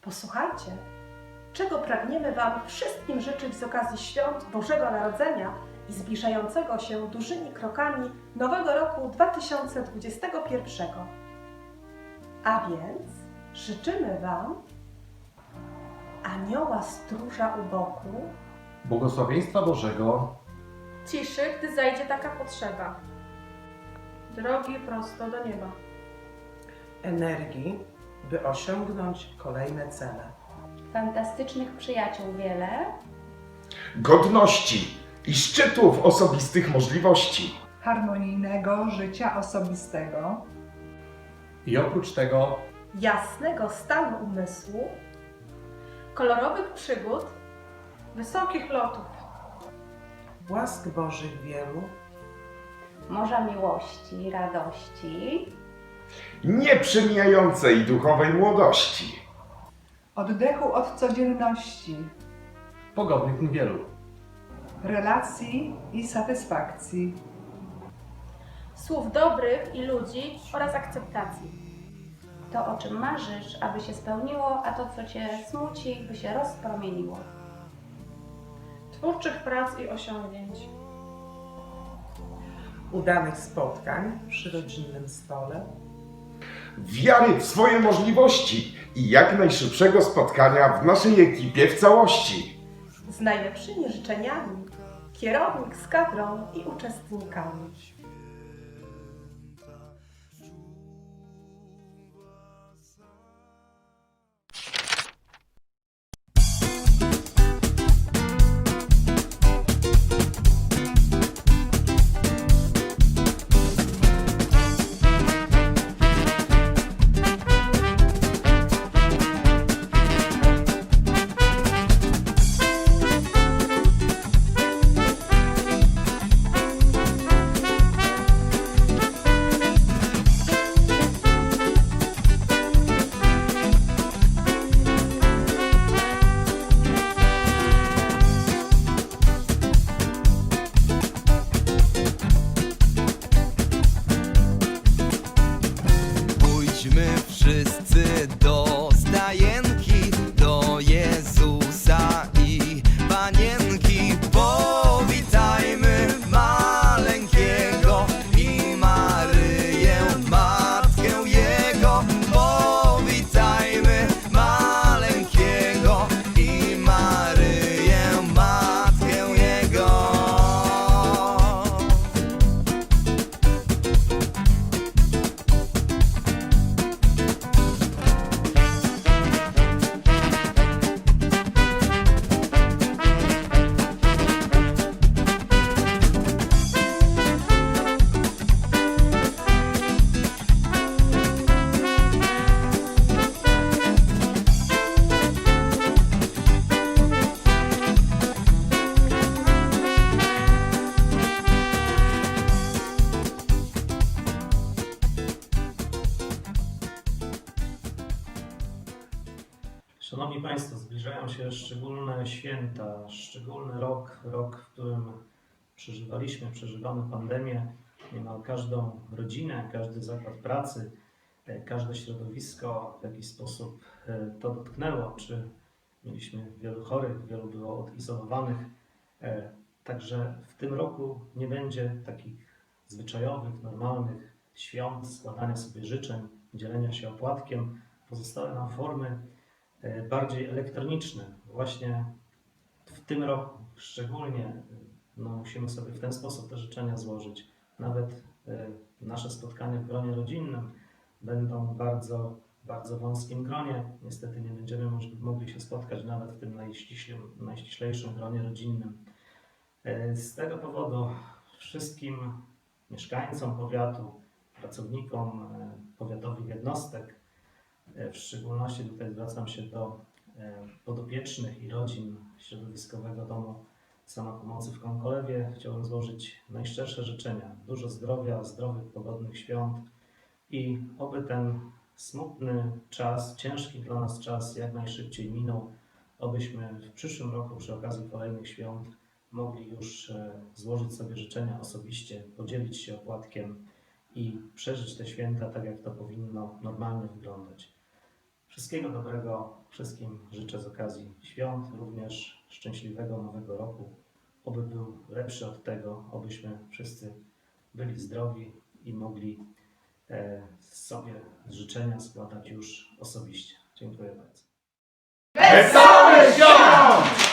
Posłuchajcie, czego pragniemy Wam wszystkim życzyć z okazji świąt Bożego Narodzenia i zbliżającego się dużymi krokami nowego roku 2021. A więc życzymy Wam anioła stróża u boku, Błogosławieństwa Bożego, Ciszy, gdy zajdzie taka potrzeba. Drogi prosto do nieba. energii, by osiągnąć kolejne cele. fantastycznych przyjaciół wiele, godności i szczytów osobistych możliwości. harmonijnego życia osobistego, i oprócz tego jasnego stanu umysłu, Kolorowych przygód, wysokich lotów. Łask Bożych wielu, morza miłości, radości, Nieprzemijającej duchowej młodości. oddechu od codzienności, pogodnych dni wielu. relacji i satysfakcji, Słów dobrych i ludzi oraz akceptacji. to o czym marzysz, aby się spełniło, a to co cię smuci, by się rozpromieniło. Twórczych prac i osiągnięć. Udanych spotkań przy rodzinnym stole, Wiary w swoje możliwości i jak najszybszego spotkania w naszej ekipie w całości. z najlepszymi życzeniami, kierownik z kadrą i uczestnikami. Wszyscy do Szanowni Państwo, zbliżają się szczególne święta, szczególny rok, rok, w którym przeżywaliśmy, przeżywamy pandemię. Niemal każdą rodzinę, każdy zakład pracy, e, każde środowisko w jakiś sposób e, to dotknęło. Czy mieliśmy wielu chorych, wielu było odizolowanych. E, Także w tym roku nie będzie takich zwyczajowych, normalnych świąt, składania sobie życzeń, dzielenia się opłatkiem. Pozostały nam formy bardziej elektroniczne. Właśnie w tym roku szczególnie e, no, musimy sobie w ten sposób te życzenia złożyć. Nawet e, nasze spotkania w gronie rodzinnym będą bardzo, bardzo wąskim gronie. Niestety nie będziemy mogli się spotkać nawet w tym najściślejszym, gronie rodzinnym. E, Z tego powodu wszystkim mieszkańcom powiatu, pracownikom e, powiatowych jednostek, E, W szczególności tutaj zwracam się do e, podopiecznych i rodzin Środowiskowego Domu Samopomocy w Konkolewie. Chciałbym złożyć najszczersze życzenia. Dużo zdrowia, zdrowych, pogodnych świąt i oby ten smutny czas, ciężki dla nas czas jak najszybciej minął, obyśmy w przyszłym roku przy okazji kolejnych świąt mogli już e, złożyć sobie życzenia osobiście, podzielić się opłatkiem i przeżyć te święta tak, jak to powinno normalnie wyglądać. Wszystkiego dobrego wszystkim życzę z okazji świąt, również szczęśliwego nowego roku. Oby był lepszy od tego, obyśmy wszyscy byli zdrowi i mogli e, sobie życzenia składać już osobiście. Dziękuję bardzo. Wesołe świąt!